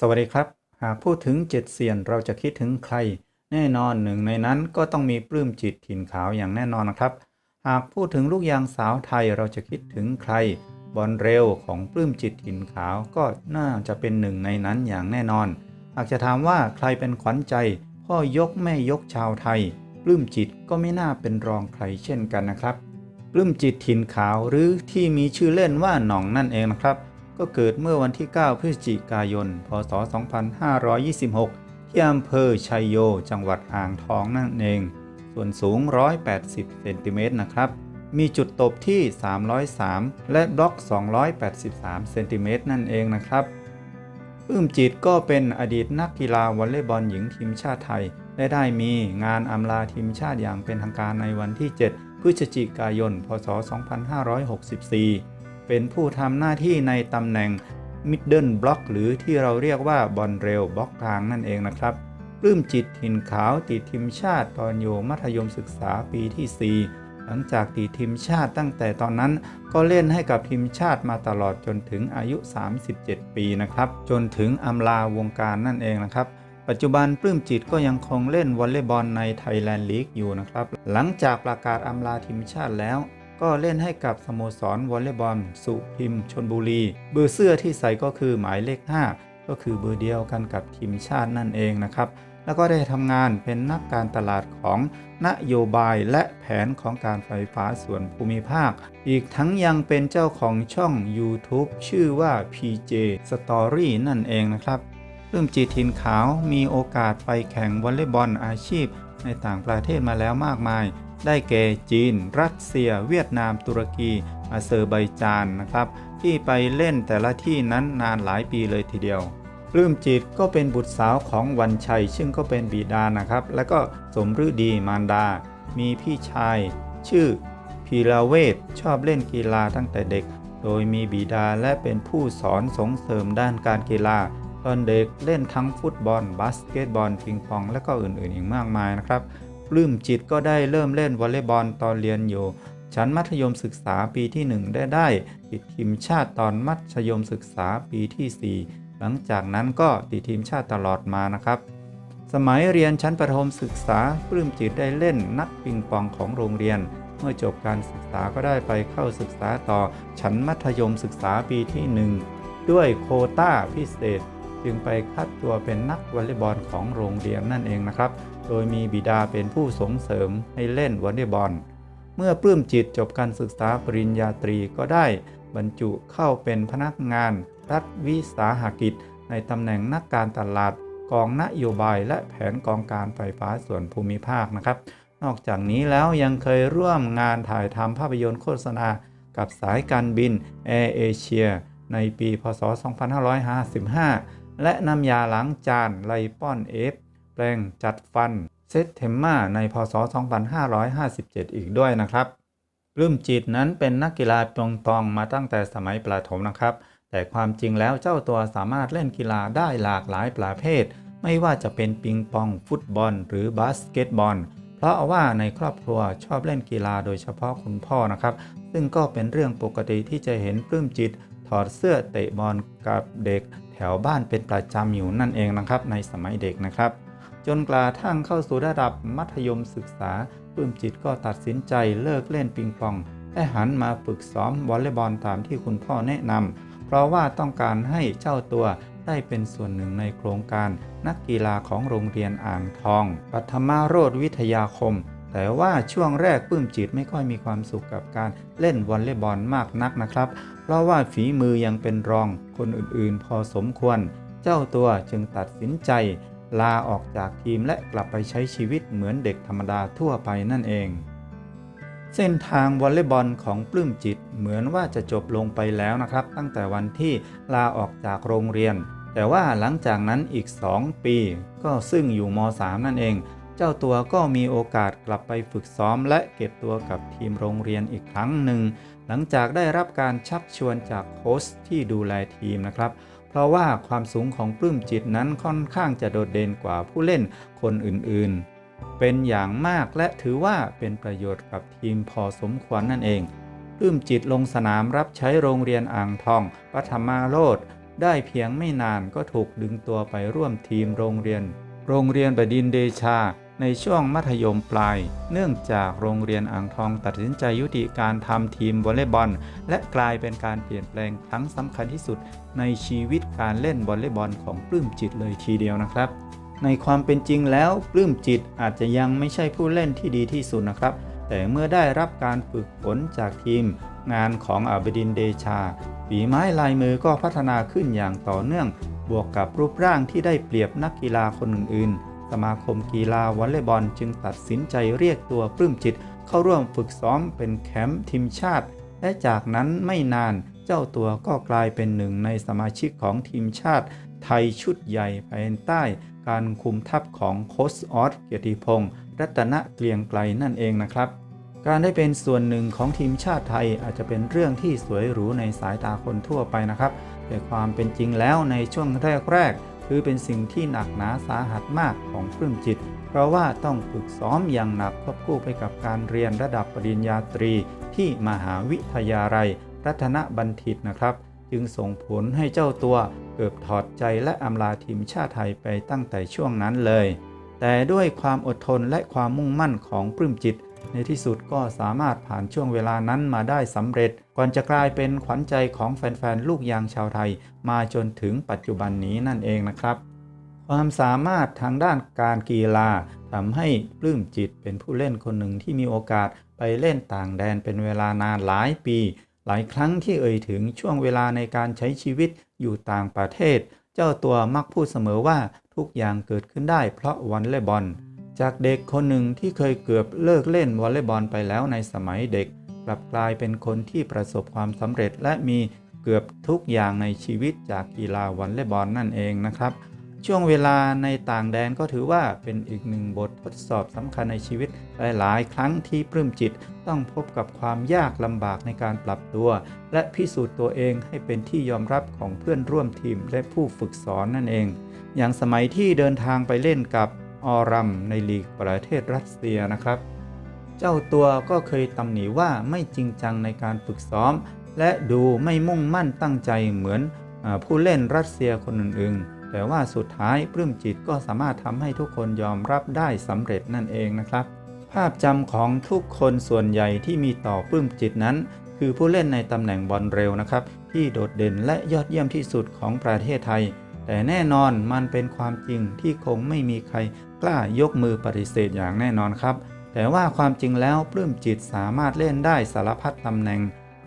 สวัสดีครับ หากพูดถึงเจ็ดเซียนเราจะคิดถึงใคร แน่นอนหนึ่งในนั้นก็ต้องมีปลื้มจิตถิ่นขาวอย่างแน่นอนนะครับ หากพูดถึงลูกยางสาวไทยเราจะคิดถึงใคร บอลเร็วของปลื้มจิตถิ่นขาวก็น่าจะเป็นหนึ่งในนั้นอย่างแน่นอน หากจะถามว่าใครเป็นขวัญใจ พ่อยกแม่ยกชาวไทย ปลื้มจิตก็ไม่น่าเป็นรองใครเช่นกันนะครับ ปลื้มจิตถิ่นขาวหรือที่มีชื่อเล่นว่าหน่องนั่นเองนะครับ ก็เกิดเมื่อวันที่ 9 พฤศจิกายน พศ 2526 ที่อำเภอชัยโย จังหวัดอ่างทองนั่นเอง ส่วนสูง 180 เซนติเมตรนะครับ มีจุดตบที่ 303 และบล็อก 283 เซนติเมตรนั่นเองนะครับปื้มจิตก็เป็นอดีตนักกีฬาวอลเลย์บอลหญิงทีมชาติไทย และได้มีงานอำลาทีมชาติอย่างเป็นทางการในวันที่ 7 พฤศจิกายน พศ 2564 เป็นผู้ทำหน้าที่ในตำแหน่ง Middle Block หรือที่เราเรียกว่าบอลเร็วบล็อกกลางนั่นเองนะครับปลื้มจิตถิ่นขาวติดทีมชาติตอนอยู่มัธยมศึกษาปีที่ 4 หลังจากติดทีมชาติตั้งแต่ตอนนั้นก็เล่นให้กับทีมชาติมาตลอดจนถึงอายุ 37 ปีนะครับจนถึงอำลาวงการนั่นเองนะครับ ปัจจุบันปลื้มจิตก็ยังคงเล่นวอลเลย์บอลในไทยแลนด์ลีกอยู่นะครับ หลังจากประกาศอำลาทีมชาติแล้ว ก็เล่นให้กับสโมสรวอลเลย์บอลสุพิมชนบุรี เบอร์เสื้อที่ใส่ก็คือหมายเลข 5 ก็คือเบอร์เดียวกันกับทีมชาตินั่นเองนะครับ แล้วก็ได้ทำงานเป็นนักการตลาดของนโยบายและแผนของการไฟฟ้าส่วนภูมิภาค อีกทั้งยังเป็นเจ้าของช่อง YouTube ชื่อว่า PJ Story นั่นเองนะครับเริ่มจีทินขาวมีโอกาสไปแข่งวอลเลย์บอลอาชีพในต่างประเทศมาแล้วมากมาย ได้แก่จีน รัสเซีย เวียดนาม ตุรกี อาเซอร์ไบจานนะครับ ที่ไปเล่นแต่ละที่นั้นนานหลายปีเลยทีเดียวปลื้มจิตก็เป็นบุตรสาวของวันชัย ซึ่งก็เป็นบิดานะครับ และก็สมฤดีมารดา มีพี่ชาย ชื่อพีราเวทชอบเล่นกีฬาตั้งแต่เด็ก โดยมีบิดาและเป็นผู้สอนส่งเสริมด้านการกีฬาตอนเด็กเล่นทั้งฟุตบอล บาสเกตบอลปิงปอง และก็อื่นๆอีกมากมายนะครับ ปลื้มจิตก็ได้เริ่มเล่นวอลเลย์บอลตอนเรียนอยู่ ชั้นมัธยมศึกษาปีที่ 1 ได้ได้ติดทีมชาติตอนมัธยมศึกษาปีที่ 4 หลังจากนั้นก็ติดทีมชาติตลอดมานะครับ สมัยเรียนชั้นประถมศึกษาปลื้มจิตได้เล่นนักปิงปองของโรงเรียน เมื่อจบการศึกษาก็ได้ไปเข้าศึกษาต่อชั้นมัธยมศึกษาปีที่ 1 ด้วยโคต้าพิเศษ จึงไปคัดตัวเป็นนักวอลเลย์บอลของโรงเรียนนั่นเองนะครับ โดยมีบิดาเป็นผู้ส่งเสริมให้เล่นวอลเลย์บอล เมื่อปลื้มจิตจบการศึกษาปริญญาตรีก็ได้บรรจุเข้าเป็นพนักงาน รัฐวิสาหกิจ ในตำแหน่งนักการตลาดกองนโยบายและแผนกองการไฟฟ้าส่วนภูมิภาคนะครับ นอกจากนี้แล้วยังเคยร่วมงานถ่ายทำภาพยนตร์โฆษณา กับสายการบินแอร์เอเชียในปี พศ 2555 และน้ำยาล้างจานไลป้อนเอฟ ปลงจัดฟันเซตเทมมาในพศ 2557 อีกด้วยนะครับปลื้มจิตนั้นเป็นนักกีฬาปองตองมาตั้งแต่สมัยประถมนะครับ แต่ความจริงแล้วเจ้าตัวสามารถเล่นกีฬาได้หลากหลายประเภท ไม่ว่าจะเป็นปิงปองฟุตบอล หรือบาสเกตบอล เพราะว่าในครอบครัวชอบเล่นกีฬาโดยเฉพาะคุณพ่อนะครับ ซึ่งก็เป็นเรื่องปกติที่จะเห็นปลื้มจิต ถอดเสื้อเตะบอลกับเด็ก แถวบ้านเป็นประจำอยู่นั่นเองนะครับ ในสมัยเด็กนะครับ จนกระทั่งเข้าสู่ระดับมัธยมศึกษาปลื้มจิตก็ตัดสินใจเลิกเล่นปิงปองและหันมาฝึกซ้อมวอลเลย์บอลตามที่คุณพ่อแนะนำเพราะว่าต้องการให้เจ้าตัวได้เป็นส่วนหนึ่งในโครงการนักกีฬาของโรงเรียนอ่างทอง ปัทมาโรดวิทยาคม แต่ว่าช่วงแรกปื้มจิตไม่ค่อยมีความสุขกับการเล่นวอลเลย์บอลมากนักนะครับ เพราะว่าฝีมือยังเป็นรองคนอื่นๆ พอสมควร เจ้าตัวจึงตัดสินใจ ลาออกจากทีมและกลับไปใช้ชีวิตเหมือนเด็กธรรมดาทั่วไปนั่นเอง เส้นทางวอลเลย์บอลของปลื้มจิตเหมือนว่าจะจบลงไปแล้วนะครับ ตั้งแต่วันที่ลาออกจากโรงเรียน แต่ว่าหลังจากนั้นอีก 2 ปี ก็ซึ่งอยู่ม .3 นั่นเอง เจ้าตัวก็มีโอกาสกลับไปฝึกซ้อม และเก็บตัวกับทีมโรงเรียนอีกครั้งหนึ่ง หลังจากได้รับการชักชวนจากโค้ชที่ดูแลทีมนะครับ เพราะว่าความสูงของปลื้มจิตนั้นค่อนข้างจะโดดเด่นกว่าผู้เล่นคนอื่นๆ เป็นอย่างมากและถือว่าเป็นประโยชน์กับทีมพอสมควรนั่นเองปลื้มจิตลงสนามรับใช้โรงเรียนอ่างทองปัทมาโรดได้เพียงไม่นานก็ถูกดึงตัวไปร่วมทีมโรงเรียน โรงเรียนบดินเดชา ในช่วงมัธยมปลาย เนื่องจากโรงเรียนอ่างทองตัดสินใจยุติการทำทีมวอลเลย์บอล และกลายเป็นการเปลี่ยนแปลงครั้งสำคัญที่สุด ในชีวิตการเล่นวอลเลย์บอลของปลื้มจิตเลยทีเดียวนะครับ ในความเป็นจริงแล้วปลื้มจิตอาจจะยังไม่ใช่ผู้เล่นที่ดีที่สุดนะครับ แต่เมื่อได้รับการฝึกฝนจากทีม งานของอาบดินเดชาฝีไม้ลายมือก็พัฒนาขึ้นอย่างต่อเนื่อง บวกกับรูปร่างที่ได้เปรียบนักกีฬาคนอื่นๆ สมาคมกีฬาวอลเลย์บอลจึงตัดสินใจเรียกตัวปลื้มจิต เข้าร่วมฝึกซ้อมเป็นแคมป์ทีมชาติ และจากนั้นไม่นานเจ้าตัวก็กลายเป็นหนึ่งในสมาชิกของทีมชาติ ไทยชุดใหญ่ภายใต้ การคุมทัพของโค้ชออสเกียรติพงศ์รัตนเกลียงไกลนั่นเองนะครับการได้เป็นส่วนหนึ่งของทีมชาติไทยอาจจะเป็นเรื่องที่สวยหรูในสายตาคนทั่วไปนะครับ แต่ความเป็นจริงแล้วในช่วงแรกๆ คือเป็นสิ่งที่หนักหนาสาหัสมากของปลื้มจิต เพราะว่าต้องฝึกซ้อมอย่างหนักควบคู่ไปกับการเรียนระดับปริญญาตรีที่มหาวิทยาลัย รัตนบัณฑิตนะครับ จึงส่งผลให้เจ้าตัวเกือบถอดใจและอำลาทีมชาติไทยไปตั้งแต่ช่วงนั้นเลย แต่ด้วยความอดทนและความมุ่งมั่นของปลื้มจิต ในที่สุดก็สามารถผ่านช่วงเวลานั้นมาได้สำเร็จ ก่อนจะกลายเป็นขวัญใจของแฟนๆ ลูกยางชาวไทย มาจนถึงปัจจุบันนี้นั่นเองนะครับ ความสามารถทางด้านการกีฬาทำให้ปลื้มจิตเป็นผู้เล่นคนหนึ่งที่มีโอกาสไปเล่นต่างแดนเป็นเวลานานหลายปี หลายครั้งที่เอ่ยถึงช่วงเวลาในการใช้ชีวิตอยู่ต่างประเทศ เจ้าตัวมักพูดเสมอว่าทุกอย่างเกิดขึ้นได้เพราะวอลเลย์บอล จากเด็กคนหนึ่งที่เคยเกือบเลิกเล่นวอลเลย์บอลไปแล้วในสมัยเด็ก กลับกลายเป็นคนที่ประสบความสำเร็จและมีเกือบทุกอย่างในชีวิตจากกีฬาวอลเลย์บอลนั่นเองนะครับ ช่วงเวลาในต่างแดนก็ถือว่าเป็นอีกหนึ่งบททดสอบสำคัญในชีวิตหลาย ๆ ครั้งที่ปลื้มจิตต้องพบกับความยากลำบากในการปรับตัว และพิสูจน์ตัวเองให้เป็นที่ยอมรับของเพื่อนร่วมทีมและผู้ฝึกสอนนั่นเอง อย่างสมัยที่เดินทางไปเล่นกับ ออรัมในลีกประเทศรัสเซียนะครับ เจ้าตัวก็เคยตำหนิว่าไม่จริงจังในการฝึกซ้อม และดูไม่มุ่งมั่นตั้งใจเหมือนอผู้เล่นรัสเซียคนอื่นๆ แต่ว่าสุดท้ายปลื้มจิตก็สามารถทำให้ทุกคนยอมรับได้สำเร็จนั่นเองนะครับ ภาพจำของทุกคนส่วนใหญ่ที่มีต่อปลื้มจิตนั้น คือผู้เล่นในตำแหน่งบอลเร็วนะครับ ที่โดดเด่นและยอดเยี่ยมที่สุดของประเทศไทย แต่แน่นอนมันเป็นความจริงที่คงไม่มีใครกล้ายกมือปฏิเสธอย่างแน่นอนครับ แต่ว่าความจริงแล้วปลื้มจิตสามารถเล่นได้สารพัดตำแหน่ง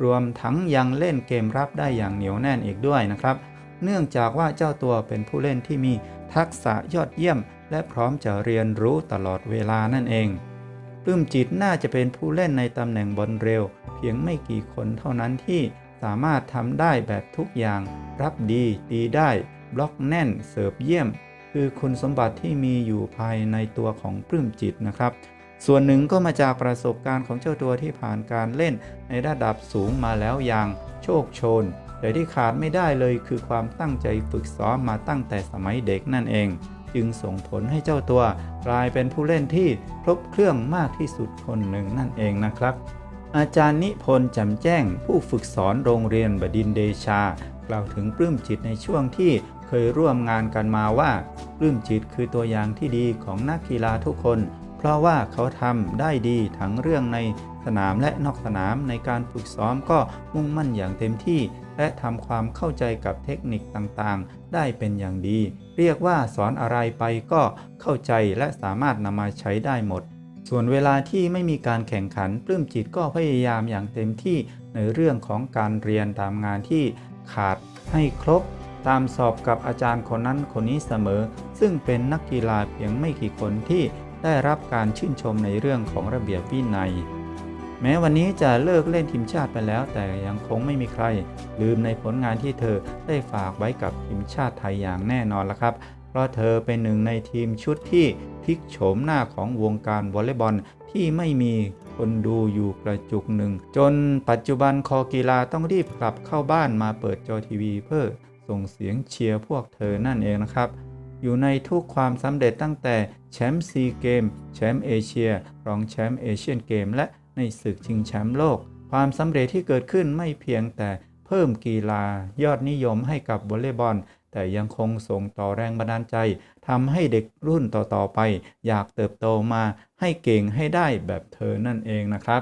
รวมทั้งยังเล่นเกมรับได้อย่างเหนียวแน่นอีกด้วยนะครับ เนื่องจากว่าเจ้าตัวเป็นผู้เล่นที่มีทักษะยอดเยี่ยม และพร้อมจะเรียนรู้ตลอดเวลานั่นเองปลื้มจิตน่าจะเป็นผู้เล่นในตำแหน่งบอลเร็ว เพียงไม่กี่คนเท่านั้นที่สามารถทำได้แบบทุกอย่าง รับดีตีได้ บล็อกแน่นเสิร์ฟเยี่ยม คือคุณสมบัติที่มีอยู่ภายในตัวของปลื้มจิตนะครับ ส่วนหนึ่งก็มาจากประสบการณ์ของเจ้าตัวที่ผ่านการเล่นในระดับสูงมาแล้วอย่างโชคโชน แต่ที่ขาดไม่ได้เลยคือความตั้งใจฝึกซ้อมมาตั้งแต่สมัยเด็กนั่นเอง จึงส่งผลให้เจ้าตัวกลายเป็นผู้เล่นที่ครบเครื่องมากที่สุดคนหนึ่งนั่นเองนะครับอาจารย์นิพนธ์จำแจ้งผู้ฝึกสอนโรงเรียนบดินเดชา กล่าวถึงปลื้มจิตในช่วงที่ เคยร่วมงานกันมาว่าปลื้มจิตคือตัวอย่างที่ดีของนักกีฬาทุกคน เพราะว่าเขาทำได้ดีทั้งเรื่องในสนามและนอกสนามในการฝึกซ้อมก็มุ่งมั่นอย่างเต็มที่ และทำความเข้าใจกับเทคนิคต่างๆ ได้เป็นอย่างดี เรียกว่าสอนอะไรไปก็เข้าใจและสามารถนำมาใช้ได้หมด ส่วนเวลาที่ไม่มีการแข่งขันปลื้มจิตก็พยายามอย่างเต็มที่ในเรื่องของการเรียนตามงานที่ขาดให้ครบ ตามสอบกับอาจารย์คนนั้นคนนี้เสมอ ซึ่งเป็นนักกีฬาเพียงไม่กี่คนที่ได้รับการชื่นชมในเรื่องของระเบียบวินัย แม้วันนี้จะเลิกเล่นทีมชาติไปแล้ว แต่ยังคงไม่มีใคร ลืมในผลงานที่เธอได้ฝากไว้กับทีมชาติไทยอย่างแน่นอนละครับ เพราะเธอเป็นหนึ่งในทีมชุดที่พลิกโฉมหน้าของวงการวอลเลย์บอลที่ไม่มีคนดูอยู่กระจุกหนึ่ง จนปัจจุบันคอกีฬาต้องรีบกลับเข้าบ้านมาเปิดจอทีวีเพื่อ ส่งเสียงเชียร์พวกเธอนั่นเองนะครับ อยู่ในทุกความสำเร็จตั้งแต่แชมป์ซีเกมแชมป์เอเชียรองแชมป์เอเชียนเกมและในศึกชิงแชมป์โลก ความสำเร็จที่เกิดขึ้นไม่เพียงแต่เพิ่มกีฬายอดนิยมให้กับวอลเลย์บอล แต่ยังคงส่งต่อแรงบันดาลใจทำให้เด็กรุ่นต่อๆไป อยากเติบโตมาให้เก่งให้ได้แบบเธอนั่นเองนะครับ